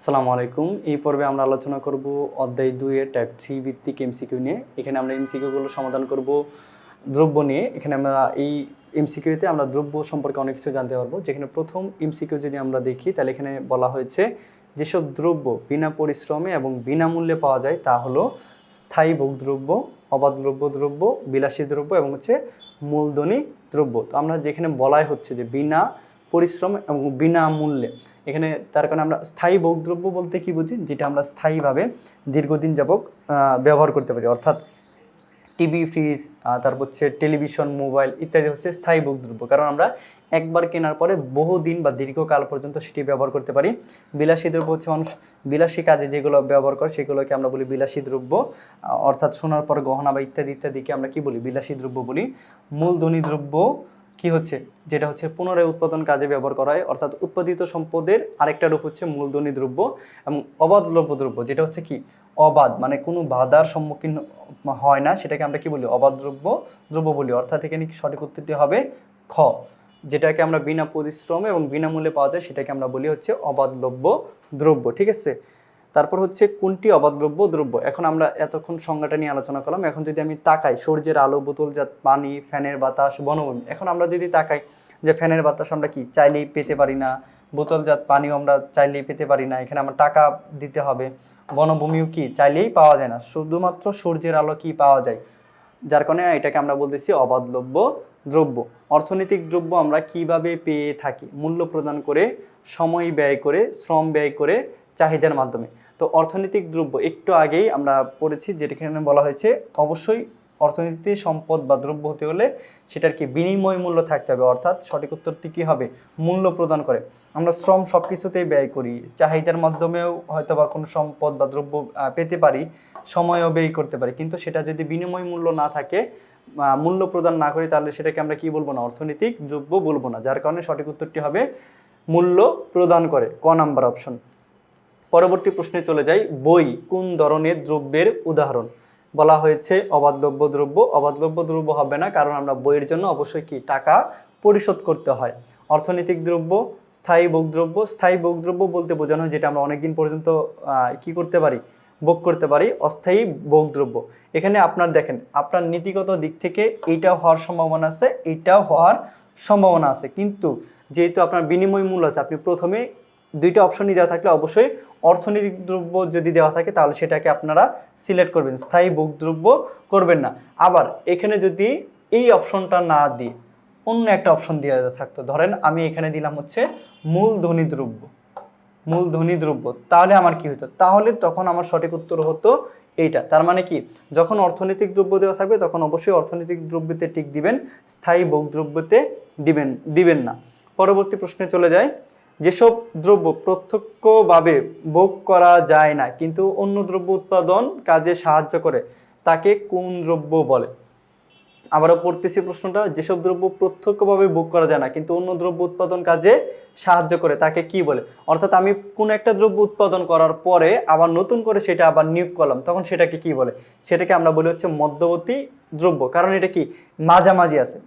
আসসালামু আলাইকুম। এই পর্বে আমরা আলোচনা করব অধ্যায় দুইয়ের টাইপ থ্রি ভিত্তিক এমসিকিউ নিয়ে। এখানে আমরা এমসিকিউগুলো সমাধান করব দ্রব্য নিয়ে। এখানে আমরা এই এমসিকিউতে আমরা দ্রব্য সম্পর্কে অনেক কিছু জানতে পারব। যেখানে প্রথম এমসিকিউ যদি আমরা দেখি, তাহলে এখানে বলা হয়েছে, যেসব দ্রব্য বিনা পরিশ্রমে এবং বিনামূল্যে পাওয়া যায়, তা হলো স্থায়ী ভোগ ভোগদ্রব্য অবাধদ্রব্য দ্রব্য, বিলাসী দ্রব্য এবং হচ্ছে মূলধনী দ্রব্য। তো আমরা যেখানে বলাই হচ্ছে যে বিনা পরিশ্রম এবং বিনামূল্যে এখানে তার কারণে আমরা স্থায়ী ভোগদ্রব্য বলতে কি বুঝি? যেটা আমরা স্থায়ীভাবে দীর্ঘদিন আহ, ব্যবহার করতে পারি। অর্থাৎ টিভি ফ্রিজ তারপর হচ্ছে টেলিভিশন মোবাইল ইত্যাদি হচ্ছে স্থায়ী ভোগদ্রব্য। কারণ আমরা একবার কেনার পরে বহুদিন বা দীর্ঘকাল পর্যন্ত সেটি ব্যবহার করতে পারি। বিলাসী দ্রব্য হচ্ছে মানুষ বিলাসী কাজে যেগুলো ব্যবহার করে সেগুলোকে আমরা বলি বিলাসী দ্রব্য। অর্থাৎ সোনার পর গহনা বা ইত্যাদি ইত্যাদিকে আমরা কি বলি? বিলাসী দ্রব্য বলি। মূলধনী দ্রব্য কি হচ্ছে? যেটা হচ্ছে পুনরায় উৎপাদন কাজে ব্যবহার করা হয়, অর্থাৎ উৎপাদিত সম্পদের আরেকটা রূপ হচ্ছে মূলধনী দ্রব্য এবং অবাধ দ্রব্য দ্রব্য, যেটা হচ্ছে কি? অবাধ মানে কোনো বাধার সম্মুখীন হয় না, সেটাকে আমরা কি বলি? অবাধ দ্রব্য দ্রব্য বলি। অর্থাৎ এখানে কি সঠিক উত্তরটি হবে? খ, যেটাকে আমরা বিনা পরিশ্রমে এবং বিনামূল্যে পাওয়া যায়, সেটাকে আমরা বলি হচ্ছে অবাধলব্য দ্রব্য, ঠিক আছে? তারপর হচ্ছে কোনটি অবাধলব্য দ্রব্য? এখন আমরা এতক্ষণ সংজ্ঞাটা নিয়ে আলোচনা করলাম। এখন যদি আমি তাকাই, সূর্যের আলো বোতলজাত পানি, ফ্যানের বাতাস, বনভূমি। এখন আমরা যদি তাকাই যে ফ্যানের বাতাস আমরা কি চাইলেই পেতে পারি না বোতলজাত পানিও আমরা চাইলেই পেতে পারি না, এখানে আমার টাকা দিতে হবে, বনভূমিও কি চাইলেই পাওয়া যায় না, শুধুমাত্র সূর্যের আলো কি পাওয়া যায়? যার কারণে এটাকে আমরা বলতেছি অবাধলব্য দ্রব্য। অর্থনৈতিক দ্রব্য আমরা কীভাবে পেয়ে থাকি? মূল্য প্রদান করে, সময় ব্যয় করে, শ্রম ব্যয় করে চাহিদার মাধ্যমে। তো অর্থনৈতিক দ্রব্য, একটু আগেই আমরা পড়েছি যেটাখানে বলা হয়েছে, অবশ্যই অর্থনীতিতে সম্পদ বা দ্রব্য হতে হলে সেটার কি বিনিময় মূল্য থাকতে হবে, অর্থাৎ সঠিক উত্তরটি কী হবে? মূল্য প্রদান করে। আমরা শ্রম সব কিছুতেই ব্যয় করি, চাহিদার মাধ্যমেও হয়তো বা কোনো সম্পদ বা দ্রব্য পেতে পারি, সময়ও ব্যয় করতে পারি, কিন্তু সেটা যদি বিনিময় মূল্য না থাকে মূল্য প্রদান না করি, তাহলে সেটাকে আমরা কি বলব না, অর্থনৈতিক দ্রব্য বলব না, যার কারণে সঠিক উত্তরটি হবে মূল্য প্রদান করে, ক নাম্বার অপশন। পরবর্তী প্রশ্নে চলে যাই। বই কোন ধরনের দ্রব্যের উদাহরণ? বলা হয়েছে অবাধলব্য দ্রব্য। অবাধলব্য দ্রব্য হবে না, কারণ আমরা বইয়ের জন্য অবশ্যই কি টাকা পরিশোধ করতে হয়। অর্থনৈতিক দ্রব্য, স্থায়ী ভোগদ্রব্য স্থায়ী ভোগদ্রব্য বলতে বোঝানো হয় যেটা আমরা অনেকদিন পর্যন্ত কি করতে পারি? ভোগ করতে পারি। অস্থায়ী ভোগদ্রব্য এখানে আপনার দেখেন, আপনার নীতিগত দিক থেকে এইটাও হওয়ার সম্ভাবনা আছে, এইটাও হওয়ার সম্ভাবনা আছে। কিন্তু যেহেতু আপনার বিনিময় মূল্য আছে, আপনি প্রথমে দুইটা অপশনই দেওয়া থাকলে অবশ্যই অর্থনৈতিক দ্রব্য যদি দেওয়া থাকে, তাহলে সেটাকে আপনারা সিলেক্ট করবেন। স্থায়ী ভোগদ্রব্য করবেন না। আবার এখানে যদি এই অপশনটা না দিয়ে অন্য একটা অপশন দেওয়া থাকতো। ধরেন আমি এখানে দিলাম হচ্ছে মূলধনী দ্রব্য। মূলধনী দ্রব্য, তাহলে আমার কি হতো? তাহলে তখন আমার সঠিক উত্তর হতো এইটা। তার মানে কি? যখন অর্থনৈতিক দ্রব্য দেওয়া থাকবে, তখন অবশ্যই অর্থনৈতিক দ্রব্যতে টিক দিবেন, স্থায়ী ভোগদ্রব্যতে দিবেন দিবেন না। পরবর্তী প্রশ্নে চলে যায় যেসব দ্রব্য প্রত্যক্ষভাবে ভোগ করা যায় না, কিন্তু অন্য দ্রব্য উৎপাদন কাজে সাহায্য করে, তাকে কোন দ্রব্য বলে? আবারও পড়তেছি প্রশ্নটা, যেসব দ্রব্য প্রত্যক্ষভাবে ভোগ করা যায় না, কিন্তু অন্য দ্রব্য উৎপাদন কাজে সাহায্য করে, তাকে কি বলে? অর্থাৎ আমি কোনো একটা দ্রব্য উৎপাদন করার পরে আবার নতুন করে সেটা আবার নিয়োগ করলাম, তখন সেটাকে কি বলে? সেটাকে আমরা বলি হচ্ছে মধ্যবর্তী দ্রব্য, কারণ এটা কি? মাঝামাঝি আছে।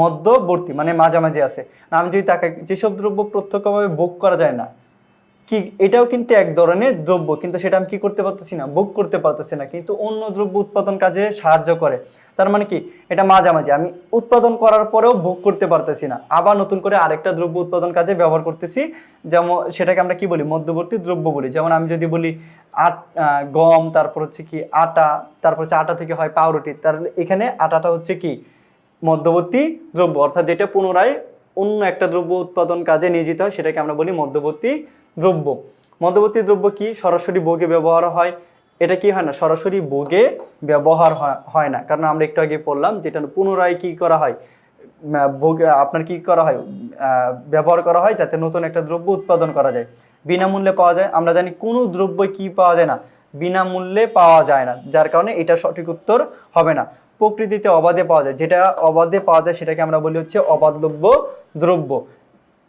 মধ্যবর্তী মানে মাঝামাঝি আছে। না, আমি যদি তাকে, যেসব দ্রব্য প্রত্যক্ষভাবে ভোগ করা যায় না, কি, এটাও কিন্তু এক ধরনের দ্রব্য, কিন্তু সেটা আমি কি করতে পারতেছি না? ভোগ করতে পারতেছি না, কিন্তু অন্য দ্রব্য উৎপাদন কাজে সাহায্য করে। তার মানে কি? এটা মাঝামাঝি, আমি উৎপাদন করার পরেও ভোগ করতে পারতেছি না। আবার নতুন করে আরেকটা দ্রব্য উৎপাদন কাজে ব্যবহার করতেছি, যেমন সেটাকে আমরা কি বলি? মধ্যবর্তী দ্রব্য বলি। যেমন আমি যদি বলি আট গম, তারপর হচ্ছে কি আটা, তারপর হচ্ছে আটা থেকে হয় পাউরুটি তাহলে এখানে আটাটা হচ্ছে কি? মধ্যবর্তী দ্রব্য, অর্থাৎ যেটা পুনরায় অন্য একটা দ্রব্য উৎপাদন কাজে নিয়োজিত হয়, সেটাকে আমরা বলি মধ্যবর্তী দ্রব্য। মধ্যবর্তী দ্রব্য কি? সরাসরি ভোগে ব্যবহার হয়। এটা কি হয় না? সরাসরি ভোগে ব্যবহার হয়- না। কারণ আমরা একটু আগে পড়লাম যেটা পুনরায় কি করা হয়? ভোগ, আপনার কি করা হয়? ব্যবহার করা হয় যাতে নতুন একটা দ্রব্য উৎপাদন করা যায়। বিনামূল্যে পাওয়া যায়। আমরা জানি কোনো দ্রব্য কি পাওয়া যায় না। বিনামূল্যে পাওয়া যায় না। যার কারণে এটা সঠিক উত্তর হবে না। প্রকৃতিতে অবাধে পাওয়া যায়। যেটা অবাধে পাওয়া যায় সেটাকে আমরা বলি হচ্ছে অবাধলব্য দ্রব্য।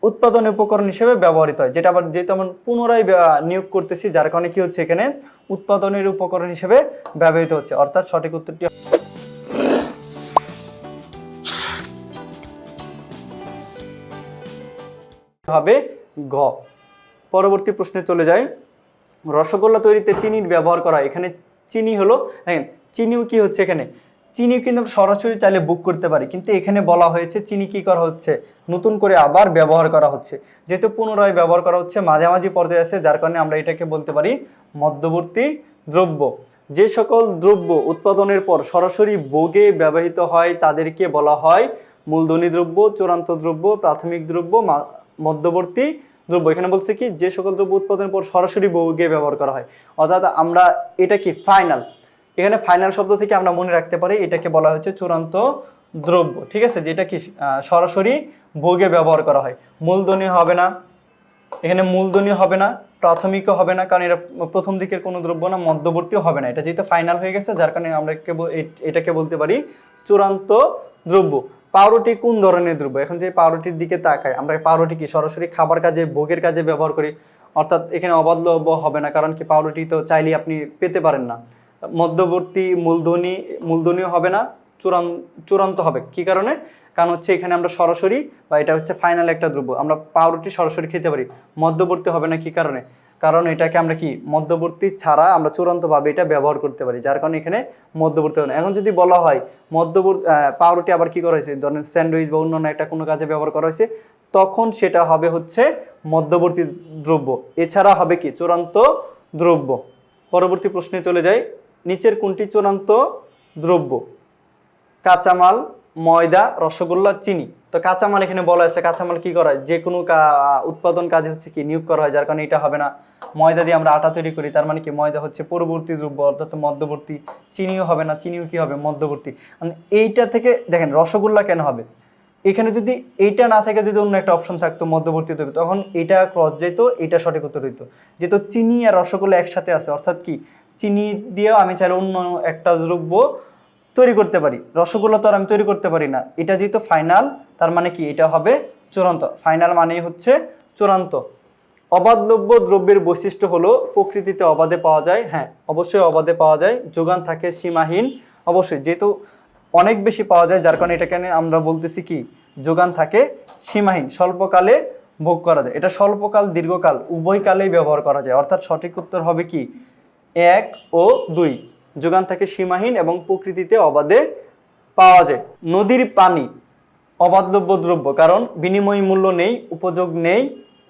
উৎপাদন উপকরণ হিসেবে ব্যবহৃত হয়, যেটা আবার যেহেতু আমরা পুনরায় নিয়োগ করতেছি, যার কারণে কি হচ্ছে এখানে উৎপাদনের উপকরণ হিসেবে ব্যবহৃত হচ্ছে। অর্থাৎ সঠিক উত্তরটি হবে ঘ। পরবর্তী প্রশ্নে চলে যায় রসগোল্লা তৈরিতে চিনির ব্যবহার করা এখানে চিনি হলো, দেখেন, চিনিও কি হচ্ছে এখানে? চিনি কিন্তু সরাসরি চাইলে বুক করতে পারি। কিন্তু এখানে বলা হয়েছে, চিনি কি করা হচ্ছে? নতুন করে আবার ব্যবহার করা হচ্ছে। যেহেতু পুনরায় ব্যবহার করা হচ্ছে, মাঝামাঝি পর্যায়ে আছে, যার কারণে আমরা এটাকে বলতে পারি মধ্যবর্তী দ্রব্য। যে সকল দ্রব্য উৎপাদনের পর সরাসরি বোগে ব্যবহৃত হয়, তাদেরকে বলা হয় মূলধনী দ্রব্য, চূড়ান্ত দ্রব্য, প্রাথমিক দ্রব্য মধ্যবর্তী দ্রব্য। এখানে বলছে কি, যে সকল দ্রব্য উৎপাদনের পর সরাসরি ভোগে ব্যবহার করা হয়। অর্থাৎ আমরা এটা কি ফাইনাল এখানে ফাইনাল শব্দ থেকে আমরা মনে রাখতে পারি, এটাকে বলা হচ্ছে চূড়ান্ত দ্রব্য, ঠিক আছে? যেটা কি সরাসরি ভোগে ব্যবহার করা হয়। মূলধনী হবে না, এখানে মূলধনী হবে না, প্রাথমিকও হবে না, কারণ এটা প্রথম দিকের কোনো দ্রব্য না, মধ্যবর্তীও হবে না। এটা যেহেতু ফাইনাল হয়ে গেছে, যার কারণে আমরা এটাকে বলতে পারি চূড়ান্ত দ্রব্য। পাউরুটি কোন ধরনের দ্রব্য? এখন যে পাউরুটির দিকে তাকাই, আমরা পাউরুটি কি সরাসরি খাবার কাজে, ভোগের কাজে ব্যবহার করি? অর্থাৎ এখানে অবাধলব্য হবে না, কারণ কি পাউরুটি তো চাইলেই আপনি পেতে পারেন না। মধ্যবর্তী মূলধনী, মূলধনীও হবে না, চূড়ান্ত চূড়ান্ত হবে। কি কারণে? কারণ হচ্ছে এখানে আমরা সরাসরি, বা এটা হচ্ছে ফাইনাল একটা দ্রব্য। আমরা পাউরুটি সরাসরি খেতে পারি। মধ্যবর্তী হবে না কি কারণে? কারণ এটাকে আমরা কি? মধ্যবর্তী ছাড়া আমরা চূড়ান্তভাবে এটা ব্যবহার করতে পারি। যার কারণে এখানে মধ্যবর্তী হবে না। এখন যদি বলা হয়, মধ্যবর্তী পাউরুটি আবার কি করা হয়েছে? ধরেন স্যান্ডউইচ বা অন্যান্য একটা কোনো কাজে ব্যবহার করা হয়েছে, তখন সেটা হবে হচ্ছে মধ্যবর্তী দ্রব্য। এছাড়া হবে কি? চূড়ান্ত দ্রব্য। পরবর্তী প্রশ্নে চলে যাই। নিচের কোনটি চূড়ান্ত দ্রব্য? কাঁচামাল, ময়দা, রসগোল্লা, চিনি। তো কাঁচামাল এখানে বলা আছে কাঁচামাল কি করা যে কোনো উৎপাদন কাজে হচ্ছে কি নিয়োগ করা হয়, যার কারণে এটা হবে না। ময়দা দিয়ে আমরা আটা তৈরি করি, তার মানে কি ময়দা হচ্ছে পূর্ববর্তী দ্রব্য, অর্থাৎ মধ্যবর্তী। চিনিও হবে না, চিনিও কি হবে? মধ্যবর্তী। মানে এইটা থেকে, দেখেন, রসগোল্লা কেন হবে? এখানে যদি এইটা না থেকে, যদি অন্য একটা অপশন থাকতো, মধ্যবর্তী দ্রব্য তখন এটা ক্রস যেত, এটা সঠিক উত্তর হইতো যেহেতু চিনি আর রসগোল্লা একসাথে আছে, অর্থাৎ কি চিনি দিয়েও আমি চাইলে অন্য একটা দ্রব্য তৈরি করতে পারি। রসগোল্লা তো আর আমি তৈরি করতে পারি না। এটা যেহেতু ফাইনাল তার মানে কি? এটা হবে চূড়ান্ত। ফাইনাল মানেই হচ্ছে চূড়ান্ত। অবাধলব্য দ্রব্যের বৈশিষ্ট্য হলো প্রকৃতিতে অবাধে পাওয়া যায়। হ্যাঁ অবশ্যই অবাধে পাওয়া যায়। যোগান থাকে সীমাহীন। অবশ্যই, যেহেতু অনেক বেশি পাওয়া যায়, যার কারণে এটাকে আমরা বলতেছি কি? যোগান থাকে সীমাহীন, স্বল্পকালে ভোগ করা যায়। এটা স্বল্পকাল, দীর্ঘকাল, উভয়কালেই ব্যবহার করা যায়। অর্থাৎ সঠিক উত্তর হবে কি? এক ও দুই। যোগান থাকে সীমাহীন এবং প্রকৃতিতে অবাধে পাওয়া যায়। নদীর পানি অবাধলব্য দ্রব্য, কারণ বিনিময় মূল্য নেই, উপযোগ নেই,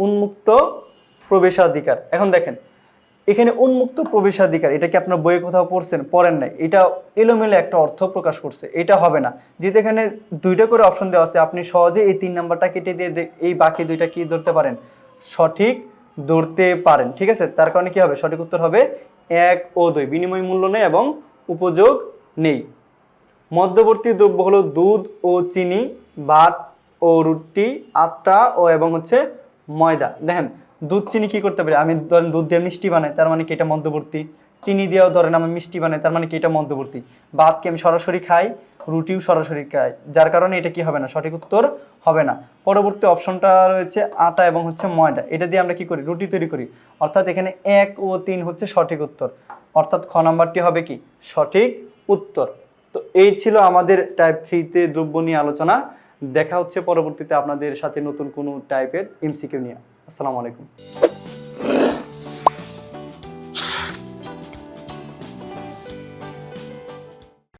উন্মুক্ত প্রবেশাধিকার। এখন দেখেন, এখানে উন্মুক্ত প্রবেশাধিকার, এটা কি আপনার বইয়ে কোথাও পড়ছেন? পড়েন নাই। এটা এলোমেলো একটা অর্থ প্রকাশ করছে। এটা হবে না। যেহেতু এখানে দুইটা করে অপশন দেওয়া আছে, আপনি সহজে এই তিন নাম্বারটা কেটে দিয়ে এই বাকি দুইটা কি ধরতে পারেন? সঠিক ধরতে পারেন, ঠিক আছে? তার কারণে কি হবে? সঠিক উত্তর হবে এক ও দুই। বিনিময় মূল্য নেই এবং উপযোগ নেই। মধ্যবর্তী দ্রব্য হলো দুধ ও চিনি, ভাত ও রুটি আটা ও এবং হচ্ছে ময়দা। দেখেন, দুধ, চিনি কি করতে পারি? আমি ধরেন দুধ দিয়ে মিষ্টি বানাই, তার মানে কি? এটা মধ্যবর্তী। চিনি দিয়েও ধরেন আমি মিষ্টি বানাই, তার মানে কি এটা মধ্যবর্তী। ভাতকে আমি সরাসরি খাই, রুটিও সরাসরি খাই। যার কারণে এটা কি হবে না? সঠিক উত্তর হবে না। পরবর্তী অপশনটা রয়েছে আটা এবং হচ্ছে ময়দা। এটা দিয়ে আমরা কি করি? রুটি তৈরি করি। অর্থাৎ এখানে এক ও তিন হচ্ছে সঠিক উত্তর। অর্থাৎ খ নাম্বারটি হবে কি? সঠিক উত্তর। তো এই ছিল আমাদের টাইপ থ্রিতে দ্রব্য নিয়ে আলোচনা। দেখা হচ্ছে পরবর্তীতে আপনাদের সাথে নতুন কোনো টাইপের এমসিকিউ নিয়ে। আসসালামু আলাইকুম।